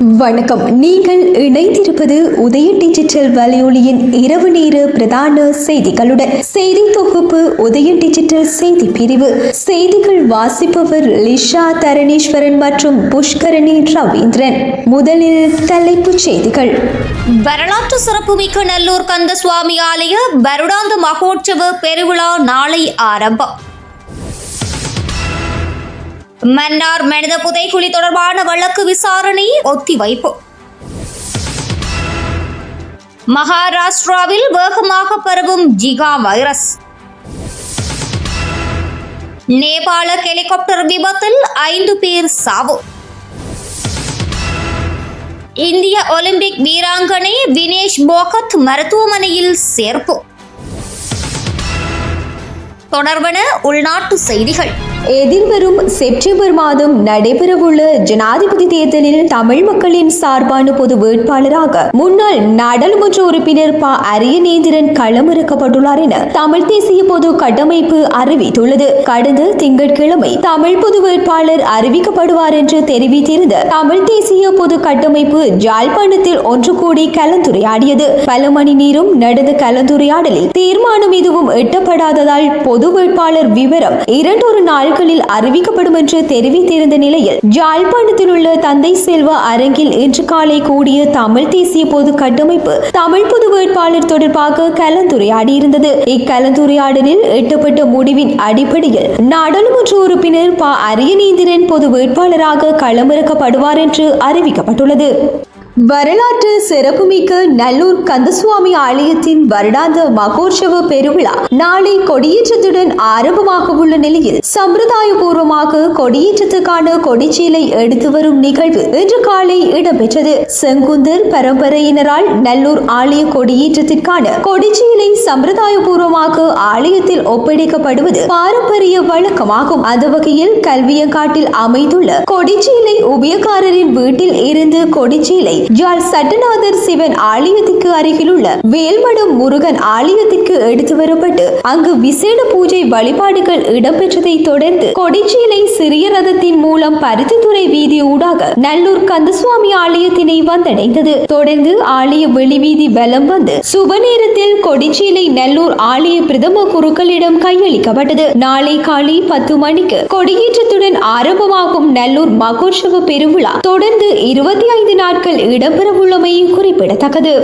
வணக்கம். நீங்கள் இணைந்திருப்பது உதய டிஜிட்டல் வலையொலியின் இரவு நேர பிரதான செய்திகளுடன் செய்தி தொகுப்பு உதய டிஜிட்டல் செய்தி பிரிவு. செய்திகள் வாசிப்பவர் லிஷா தரணீஸ்வரன் மற்றும் புஷ்கரணி ரவீந்திரன். முதலில் தலைப்புச் செய்திகள். வரலாற்று சிறப்புமிக்க நல்லூர் கந்த சுவாமி ஆலய வருடாந்த மகோற்சவ பெருவிழா நாளை ஆரம்பம். மன்னார் மனித புதைகுழி தொடர்பான வழக்கு விசாரணை ஒத்திவைப்பு. மகாராஷ்டிராவில் வேகமாக பரவும் ஜிகா வைரஸ். நேபாள ஹெலிகாப்டர் விபத்தில் ஐந்து பேர் சாவு. இந்திய ஒலிம்பிக் வீராங்கனை வினேஷ் போகத் மருத்துவமனையில் சேர்ப்பு. தொடர்பன உள்நாட்டு செய்திகள். எதிர்வரும் செப்டம்பர் மாதம் நடைபெறவுள்ள ஜனாதிபதி தேர்தலில் தமிழ் மக்களின் சார்பான பொது வேட்பாளராக முன்னாள் நாடாளுமன்ற உறுப்பினர் ப. அரியநேந்திரன் களமிறக்கப்பட்டுள்ளார் என தமிழ் தேசிய பொது கட்டமைப்பு அறிவித்துள்ளது. கடந்த திங்கட்கிழமை தமிழ் பொது வேட்பாளர் அறிவிக்கப்படுவார் என்று தெரிவித்திருந்த தமிழ் தேசிய பொது கட்டமைப்பு ஜாழ்ப்பாணத்தில் ஒன்று கூடி கலந்துரையாடியது. பல மணி நேரம் நடந்த கலந்துரையாடலில் தீர்மானம் எதுவும் எட்டப்படாததால் பொது வேட்பாளர் விவரம் இரண்டொரு நாள் நாட்களில் அறிவிக்கப்படும் என்று தெரிவித்திருந்த நிலையில் ஜாழ்ப்பாணத்தில் உள்ள தந்தை செல்வ அரங்கில் இன்று காலை கூடிய தமிழ் தேசிய பொது கட்டமைப்பு தமிழ் பொது வேட்பாளர் தொடர்பாக கலந்துரையாடியிருந்தது. இக்கலந்துரையாடலில் எட்டப்பட்ட முடிவின் அடிப்படையில் நாடாளுமன்ற உறுப்பினர் ப. அரியநேந்திரன் பொது வேட்பாளராக களமிறக்கப்படுவார் என்று அறிவிக்கப்பட்டுள்ளது. வரலாற்று சிறப்புமிக்க நல்லூர் கந்தசுவாமி ஆலயத்தின் வருடாந்த மகோற்சவ பெருவிழா நாளை கொடியேற்றத்துடன் ஆரம்பமாக உள்ள நிலையில் சம்பிரதாயபூர்வமாக கொடியேற்றத்துக்கான கொடிச்சீலை எடுத்து வரும் நிகழ்வு இன்று காலை இடம்பெற்றது. செங்குந்தர் பரம்பரையினரால் நல்லூர் ஆலய கொடியேற்றத்திற்கான கொடிச்சீலை சம்பிரதாயபூர்வமாக ஆலயத்தில் ஒப்படைக்கப்படுவது பாரம்பரிய வழக்கமாகும். அந்த வகையில் கல்வியங்காட்டில் அமைந்துள்ள கொடிச்சீலை உபயக்காரரின் வீட்டில் இருந்து கொடிச்சீலை ஜால் சட்டநாதர் சிவன் ஆலயத்துக்கு அருகிலுள்ள வேல்மடம் முருகன் ஆலயத்திற்கு எடுத்து வரப்பட்டு அங்கு விசேட பூஜை வழிபாடுகள் இடம்பெற்றதை தொடர்ந்து கொடிச்சீலை சிறிய ரதத்தின் மூலம் பருத்தித்துறை வீதி ஊடாக நல்லூர் கந்தசுவாமி ஆலயத்தினை வந்தடைந்தது. தொடர்ந்து ஆலய வெளிவீதி வலம் வந்து சுப நேரத்தில் கொடிச்சீலை நல்லூர் ஆலய பிரதம குருக்களிடம் கையளிக்கப்பட்டது. நாளை காலை பத்து மணிக்கு கொடியேற்றத்துடன் ஆரம்பமாகும் நல்லூர் மகோற்சவ பெருவிழா தொடர்ந்து இருபத்தி ஐந்து நாட்கள் இடம்பெறவுள்ளமை குறிப்பிடத்தக்கது.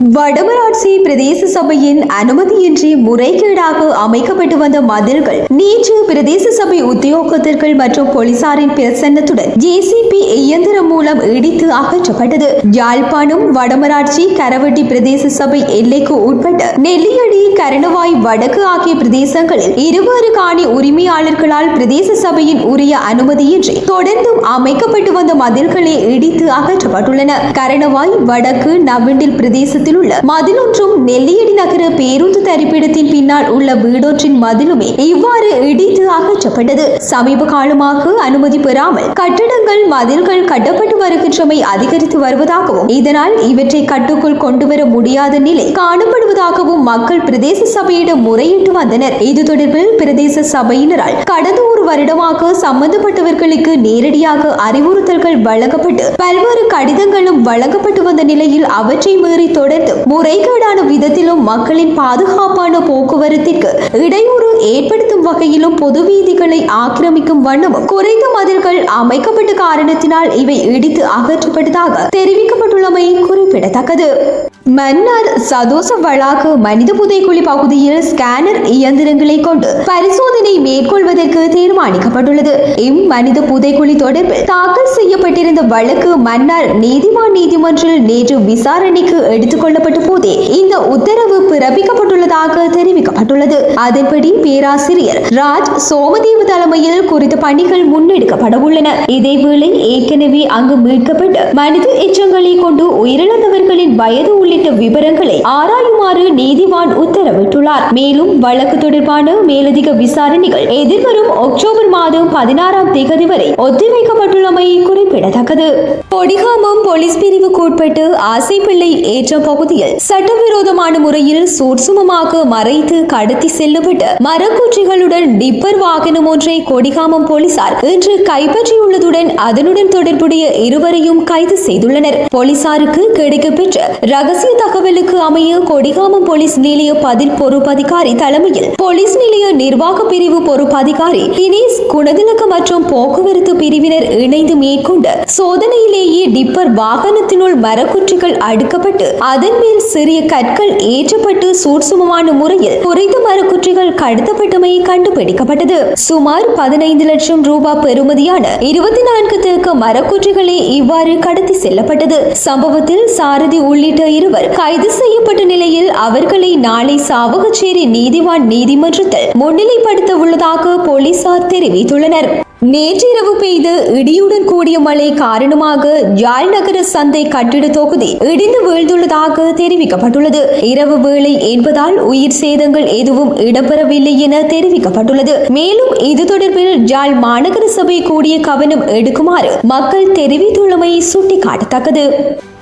வடமராட்சி பிரதேச சபையின் அனுமதியின்றி முறைகேடாக அமைக்கப்பட்டு வந்த மதில்கள் நேற்று பிரதேச சபை உத்தியோகத்தர்கள் மற்றும் போலீசாரின் பிரசன்னத்துடன் ஜேசிபி இயந்திரம் மூலம் இடித்து அகற்றப்பட்டது. யாழ்ப்பாணம் வடமராட்சி கரவட்டி பிரதேச சபை எல்லைக்கு உட்பட்ட நெல்லியடி கரணவாய் வடக்கு ஆகிய பிரதேசங்களில் இருவேறு காணி உரிமையாளர்களால் பிரதேச சபையின் உரிய அனுமதியின்றி தொடர்ந்தும் அமைக்கப்பட்டு வந்த மதில்களே இடித்து அகற்றப்பட்டுள்ளன. கரணவாய் வடக்கு நவிண்டில் பிரதேசத்தில் உள்ள மதிலொன்றும் நெல்லியடி நகர பேருந்து தரிப்பிடத்தின் பின்னால் உள்ள வீடொன்றின் மதிலுமே இவ்வாறு இடித்து அகற்றப்பட்டது. சமீப காலமாக அனுமதி பெறாமல் கட்டடங்கள் மதில்கள் கட்டப்பட்டு வருகின்றமை அதிகரித்து வருவதாகவும் இதனால் இவற்றை கட்டுக்குள் கொண்டுவர முடியாத நிலை காணப்படுவதாகவும் மக்கள் பிரதேச சபையிடம் முறையிட்டு வந்தனர். இது தொடர்பில் பிரதேச சபையினரால் கடந்த ஒரு வருடமாக சம்பந்தப்பட்டவர்களுக்கு நேரடியாக அறிவுறுத்தல்கள் வழங்கப்பட்டு பல்வேறு கடிதங்களும் வழங்கப்பட்டு வந்த நிலையில் அவற்றை மீறி தொடர்ந்து முறைகேடான விதத்திலும் மக்களின் பாதுகாப்பான போக்குவரத்திற்கு இடையூறு ஏற்படுத்தும் வகையிலும் பொது வீதிகளை ஆக்கிரமிக்கும் வண்ணமும் குறைந்த மதில்கள் அமைக்கப்பட்ட காரணத்தினால் இவை இடித்து அகற்றப்பட்டதாக தெரிவிக்கப்பட்டுள்ளமை குறிப்பிடத்தக்கது. மன்னார் சதோச வளாக மனித புதைக்குழி பகுதியில் ஸ்கேனர் இயந்திரங்களை கொண்டு பரிசோதனை மேற்கொள்வதற்கு தீர்மானிக்கப்பட்டுள்ளது. இம் மனித புதைக்குழி தொடர்பில் தாக்கல் செய்யப்பட்டிருந்த வழக்கு மன்னார் நீதிவான் நீதிமன்றில் நேற்று விசாரணைக்கு எடுத்துக் கொள்ளப்பட்ட போதே இந்த உத்தரவு பிறப்பிக்கப்பட்டுள்ளதாக தெரிவிக்கப்பட்டுள்ளது. அதன்படி பேராசிரியர் ராஜ் சோமதேவ தலைமையில் குறித்த பணிகள் முன்னெடுக்கப்பட உள்ளன இதேவேளை ஏற்கனவே அங்கு மீட்கப்பட்ட மனித எச்சங்களை கொண்டு உயிரிழந்தவர்களின் வயது உள்ளிட்ட விவரங்களை ஆராயுமாறு நீதிவான் உத்தரவிட்டுள்ளார். மேலும் வழக்கு தொடர்பான மேலதிக விசாரணைகள் எதிர்வரும் அக்டோபர் மாதம் பதினாறாம் தேதி வரை ஒத்திவைக்கப்பட்டுள்ளமை குறிப்பிடத்தக்கது. கொடிகாமம் போலீஸ் பிரிவு உட்பட்டு ஆசைப்பிள்ளை ஏற்ற பகுதியில் சட்டவிரோதமான முறையில் சூட்சுமமாக மறைத்து கடத்தி செல்லப்பட்ட மரக்குற்றிகளுடன் டிப்பர் வாகனம் ஒன்றை கொடிகாமம் போலீசார் இன்று கைப்பற்றியுள்ளதுடன் அதனுடன் தொடர்புடைய இருவரையும் கைது செய்துள்ளனர். போலீசாருக்கு கிடைக்கப்பெற்ற ரகசிய தகவலுக்கு அமைய கொடி கொடிகாமம் போலீஸ் நிலைய பதில் பொறுப்பதிகாரி தலைமையில் போலீஸ் நிலைய நிர்வாக பிரிவு பொறுப்பதிகாரி தினேஷ் குணதிலக்க மற்றும் போக்குவரத்து பிரிவினர் இணைந்து மேற்கொண்ட சோதனையிலேயே டிப்பர் வாகனத்தினுள் மரக்குற்றிகள் அடுக்கப்பட்டு அதன் மேல் சிறிய கற்கள் ஏற்றப்பட்டு சூட்சுமமான முறையில் குறைந்த மரக்குற்றிகள் கடத்தப்பட்டமை கண்டுபிடிக்கப்பட்டது. சுமார் பதினைந்து லட்சம் ரூபாய் பெறுமதியான இருபத்தி நான்கு தேக்க மரக்குற்றிகளே இவ்வாறு கடத்தி செல்லப்பட்டது. சம்பவத்தில் சாரதி உள்ளிட்ட இருவர் கைது செய்யப்பட்ட நிலையில் அவர்களை நாளை சாவகச்சேரி நீதிவான் நீதிமன்றத்தில் முன்னிலைப்படுத்த உள்ளதாக போலீசார் தெரிவித்துள்ளனர். நேற்றிரவு பெய்த இடியுடன் கூடிய மழை காரணமாக யாழ் நகர சந்தை கட்டிட தொகுதி இடிந்து வீழ்ந்துள்ளதாக தெரிவிக்கப்பட்டுள்ளது. இரவு வேளை என்பதால் உயிர் சேதங்கள் எதுவும் இடம்பெறவில்லை என தெரிவிக்கப்பட்டுள்ளது. மேலும் இது தொடர்பில் யாழ் மாநகர சபை கூடிய கவனம் எடுக்குமாறு மக்கள் தெரிவித்துள்ளமை சுட்டிக்காட்டத்தக்கது.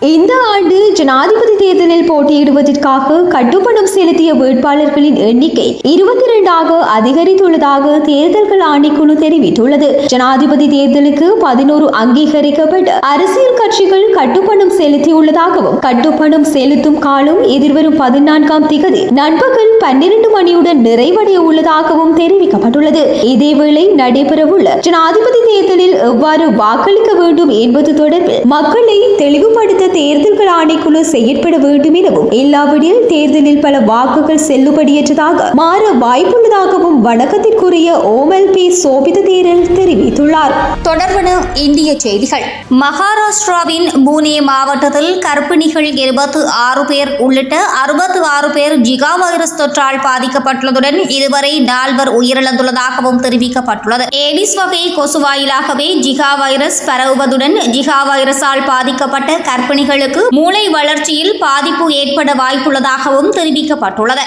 இந்த ஆண்டு ஜனாதிபதி தேர்தலில் போட்டியிடுவதற்காக கட்டுப்பணம் செலுத்திய வேட்பாளர்களின் எண்ணிக்கை இருபத்தி இரண்டாக அதிகரித்துள்ளதாக தேர்தல்கள் ஆணைக்குழு தெரிவித்துள்ளது. ஜனாதிபதி தேர்தலுக்கு பதினோரு அங்கீகரிக்கப்பட்ட அரசியல் கட்சிகள் கட்டுப்பணம் செலுத்தியுள்ளதாகவும் கட்டுப்பணம் செலுத்தும் காலம் எதிர்வரும் பதினான்காம் திகதி நண்பகல் பன்னிரண்டு மணியுடன் நிறைவடைய உள்ளதாகவும் தெரிவிக்கப்பட்டுள்ளது. இதேவேளை நடைபெறவுள்ள ஜனாதிபதி தேர்தலில் எவ்வாறு வாக்களிக்க வேண்டும் என்பது தொடர்பில் மக்களை தெளிவுபடுத்த தேர்தல்கள் ஆணைக்குழு செயற்பட வேண்டும் எனவும் இல்லாவிடில் தேர்தலில் பல வாக்குகள் செல்லுபடியற்றதாக மாற வாய்ப்புள்ளதாகவும் வணக்கத்திற்குரிய ஓமல் பி சோபித தேரல் தெரிவித்துள்ளார். தொடர்பன இந்திய செய்திகள். மகாராஷ்டிராவின் பூனே மாவட்டத்தில் கர்ப்பிணிகள் இருபத்தி ஆறு பேர் உள்ளிட்ட அறுபத்தி ஆறு பேர் ஜிகா வைரஸ் தொற்றால் பாதிக்கப்பட்டுள்ளதுடன் இதுவரை நால்வர் உயிரிழந்துள்ளதாகவும் தெரிவிக்கப்பட்டுள்ளது. ஏடிஸ் வகை கொசு வாயிலாகவே ஜிகா வைரஸ் பரவுவதுடன் ஜிகா வைரஸால் பாதிக்கப்பட்ட கர்ப்பிணி பணிகளுக்கு மூளை வளர்ச்சியில் பாதிப்பு ஏற்பட வாய்ப்புள்ளதாகவும் தெரிவிக்கப்பட்டுள்ளது.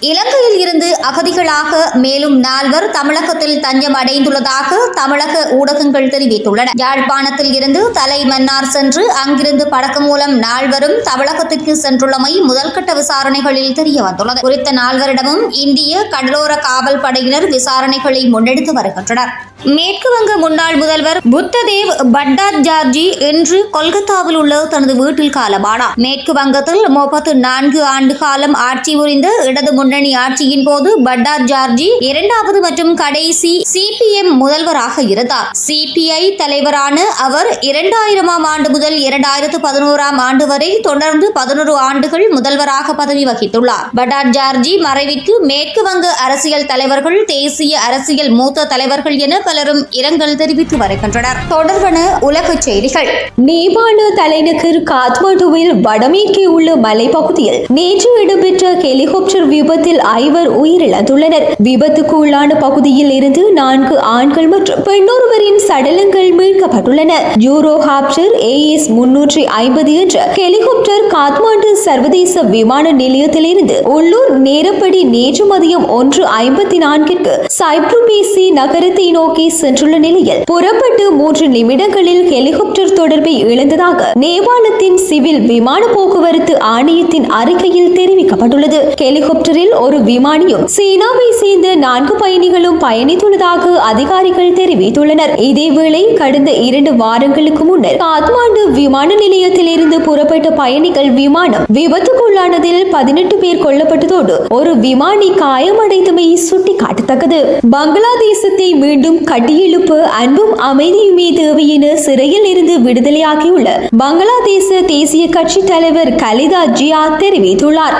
இலங்கையில் இருந்து அகதிகளாக மேலும் நால்வர் தமிழகத்தில் தஞ்சம் அடைந்துள்ளதாக தமிழக ஊடகங்கள் தெரிவித்துள்ளன. யாழ்ப்பாணத்தில் இருந்து தலை மன்னார் சென்று அங்கிருந்து படகு மூலம் நால்வரும் தமிழகத்திற்கு சென்றுள்ளமை முதல்கட்ட விசாரணைகளில் தெரிய வந்துள்ளது குறித்த நால்வரிடமும் இந்திய கடலோர காவல் படையினர் விசாரணைகளை முன்னெடுத்து வருகின்றனர். மேற்கு வங்க முன்னாள் முதல்வர் புத்ததேவ் பட்டாச்சார்ஜி இன்று கொல்கத்தாவில் உள்ள தனது வீட்டில் காலமானார். மேற்கு வங்கத்தில் முப்பத்து நான்கு ஆண்டு காலம் ஆட்சி புரிந்த இடது முன்னணி ஆட்சியின் போது பட்டார் ஜார்ஜி இரண்டாவது மற்றும் கடைசி சிபிஎம் முதல்வராக இருந்தார். சிபிஐ தலைவரான அவர் இரண்டாயிரமாம் ஆண்டு முதல் இரண்டாயிரத்து பதினோராம் ஆண்டு வரை தொடர்ந்து பதினோரு ஆண்டுகள் முதல்வராக பதவி வகித்துள்ளார். பட்டார் ஜார்ஜி மறைவிற்கு மேற்கு வங்க அரசியல் தலைவர்கள் தேசிய அரசியல் மூத்த தலைவர்கள் என பலரும் இரங்கல் தெரிவித்து வருகின்றனர். தொடர்பன உலக செய்திகள். நேபாள தலைநகர் காத்மாண்டுவில் வடமேற்கே உள்ள மலைப்பகுதியில் நேற்று இடம்பெற்ற ஹெலிகாப்டர் விபத்து விபத்தில் ஐவர் உயிரிழந்துள்ளனர். விபத்துக்கு உள்ளான பகுதியில் இருந்து நான்கு ஆண்கள் மற்றும் பெண்ணொருவரின் சடலங்கள் மீட்கப்பட்டுள்ளன. யூரோ ஹாப்டர் ஏஎஸ் முன்னூற்றி ஐம்பது என்ற ஹெலிகாப்டர் காத்மாண்டு சர்வதேச விமான நிலையத்திலிருந்து உள்ளூர் நேரப்படி நேற்று மதியம் ஒன்று ஐம்பத்தி நான்கிற்கு சைப்ருபேசி நகரத்தை நோக்கி சென்றுள்ள நிலையில் புறப்பட்டு மூன்று நிமிடங்களில் ஹெலிகாப்டர் தொடர்பை இழந்ததாக நேபாளத்தின் சிவில் விமான போக்குவரத்து ஆணையத்தின் அறிக்கையில் தெரிவிக்கப்பட்டுள்ளது. ஹெலிகாப்டரில் விமானத்தில் ஒரு விமானியும் சீனாவை சேர்ந்த நான்கு பயணிகளும் பயணித்துள்ளதாக அதிகாரிகள் தெரிவித்துள்ளனர். இதேவேளை கடந்த இரண்டு வாரங்களுக்கு முன்னர் காத்மாண்டு விமான நிலையத்திலிருந்து புறப்பட்ட பயணிகள் விமானம் விபத்துக்குள்ளானதில் பதினெட்டு பேர் கொல்லப்பட்டதோடு ஒரு விமானி காயமடைந்தமை சுட்டிக்காட்டத்தக்கது. பங்களாதேசத்தை மீண்டும் கட்டியெழுப்ப அன்பும் அமைதியுமே தேவை என சிறையில் இருந்து விடுதலையாகியுள்ள பங்களாதேச தேசிய கட்சி தலைவர் கலிதா ஜியா தெரிவித்துள்ளார்.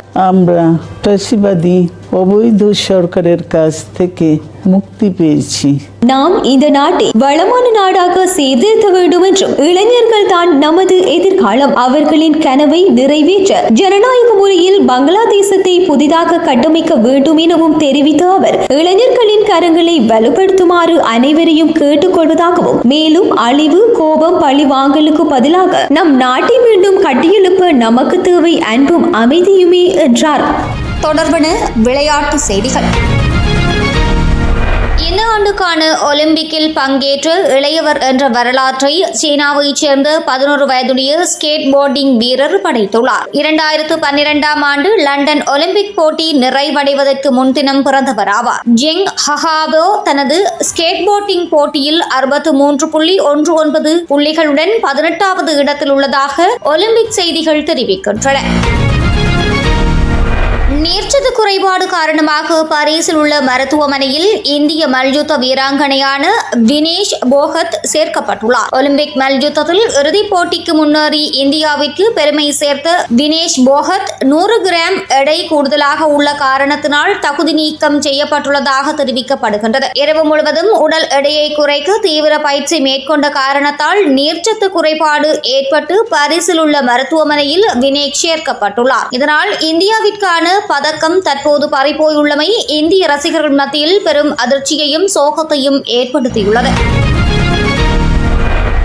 பிரசிபதி অবৈধ সরকারের কাছ থেকে মুক্তি পেয়েছি நாம் இந்த நாட்டை வளமான நாடாக சீர்திருத்த வேண்டும் என்றும் இளைஞர்கள் தான் நமது எதிர்காலம் அவர்களின் கனவை நிறைவேற்ற ஜனநாயக முறையில் பங்களாதேசத்தை புதிதாக கட்டமைக்க வேண்டும் எனவும் தெரிவித்த அவர் இளைஞர்களின் கரங்களை வலுப்படுத்துமாறு அனைவரையும் கேட்டுக்கொள்வதாகவும் மேலும் அழிவு கோபம் பழி வாங்கலுக்கு பதிலாக நம் நாட்டை மீண்டும் கட்டியெழுப்ப நமக்கு தேவை அன்பும் அமைதியுமே என்றார் தொடர்பான விளையாட்டு செய்திகள். இந்த ஆண்டுக்கான ஒலிம்பிக்கில் பங்கேற்ற இளையவர் என்ற வரலாற்றை சீனாவைச் சேர்ந்த பதினோரு வயதுடைய ஸ்கேட் போர்டிங் வீரர் படைத்துள்ளார். இரண்டாயிரத்து பன்னிரெண்டாம் ஆண்டு லண்டன் ஒலிம்பிக் போட்டி நிறைவடைவதற்கு முன்தினம் பிறந்தவர் ஆவார். ஜெங் ஹஹாவோ தனது ஸ்கேட் போர்டிங் போட்டியில் அறுபத்து மூன்று புள்ளி ஒன்று ஒன்பது புள்ளிகளுடன் பதினெட்டாவது இடத்தில் உள்ளதாக ஒலிம்பிக் செய்திகள் தெரிவிக்கின்றன. நீர்ச்சத்து குறைபாடு காரணமாக பாரிஸில் உள்ள மருத்துவமனையில் இந்திய மல்யுத்த வீராங்கனையான வினேஷ் போகத் சேர்க்கப்பட்டுள்ளார். ஒலிம்பிக் மல்யுத்தத்தில் இறுதிப் போட்டிக்கு முன்னேறி இந்தியாவிற்கு பெருமை சேர்த்த வினேஷ் போகத் நூறு கிராம் எடை கூடுதலாக உள்ள காரணத்தினால் தகுதி நீக்கம் செய்யப்பட்டுள்ளதாக தெரிவிக்கப்படுகின்றது. இரவு முழுவதும் உடல் எடையை குறைக்க தீவிர பயிற்சி மேற்கொண்ட காரணத்தால் நீர்ச்சத்து குறைபாடு ஏற்பட்டு பாரிஸில் உள்ள மருத்துவமனையில் வினேஷ் சேர்க்கப்பட்டுள்ளார். இதனால் இந்தியாவிற்கான பதக்கம் தற்போது பறிபோயுள்ளமை இந்திய ரசிகர்கள் மத்தியில் பெரும் அதிர்ச்சியையும் சோகத்தையும் ஏற்படுத்தியுள்ளது.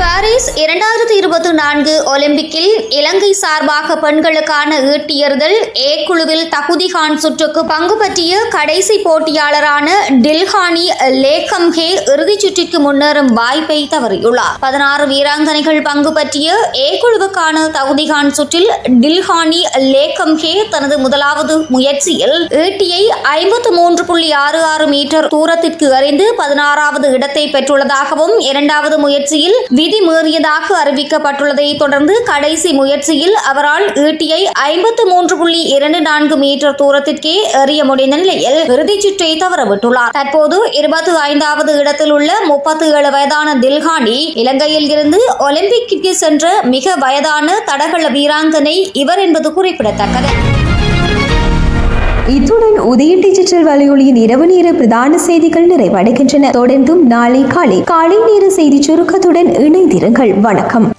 பாரிஸ் இரண்டாயிரத்தி இருபத்தி நான்கு ஒலிம்பிக்கில் இலங்கை சார்பாக பெண்களுக்கான ஈட்டியறுதல் ஏ குழுவில் தகுதிகான் சுற்றுக்கு பங்கு பற்றிய கடைசி போட்டியாளரான டில்ஹானி லேகம்ஹே இறுதிச் சுற்றிற்கு முன்னேறும் வாய்ப்பை தவறியுள்ளார். பதினாறு வீராங்கனைகள் பங்கு பற்றிய ஏ குழுவுக்கான தகுதிகான் சுற்றில் டில்ஹானி லேகம்ஹே தனது முதலாவது முயற்சியில் ஈட்டியை ஐம்பத்து மூன்று புள்ளி ஆறு ஆறு மீட்டர் தூரத்திற்கு அறிந்து பதினாறாவது இடத்தை பெற்றுள்ளதாகவும் இரண்டாவது முயற்சியில் விதி மீறியதாக அறிவிக்கப்பட்டுள்ளதை தொடர்ந்து கடைசி முயற்சியில் அவரால் ஈட்டியை ஐம்பத்து மூன்று புள்ளி இரண்டு நான்கு மீட்டர் தூரத்திற்கே எறிய முடிந்த நிலையில் இறுதிச் சுற்றை தவறவிட்டுள்ளார். தற்போது இருபத்தி ஐந்தாவது இடத்தில் உள்ள முப்பத்தி ஏழு வயதான தில்ஹானி இலங்கையில் இருந்து ஒலிம்பிக்கிற்கு சென்ற மிக வயதான தடகள வீராங்கனை இவர் என்பது குறிப்பிடத்தக்கது. இத்துடன் உதய டிஜிட்டல் வலையொலியின் இரவு நேர பிரதான செய்திகள் நிறைவடைகின்றன. தொடர்ந்தும் நாளை காலை காலை நேர செய்தி சுருக்கத்துடன் இணைந்திருங்கள். வணக்கம்.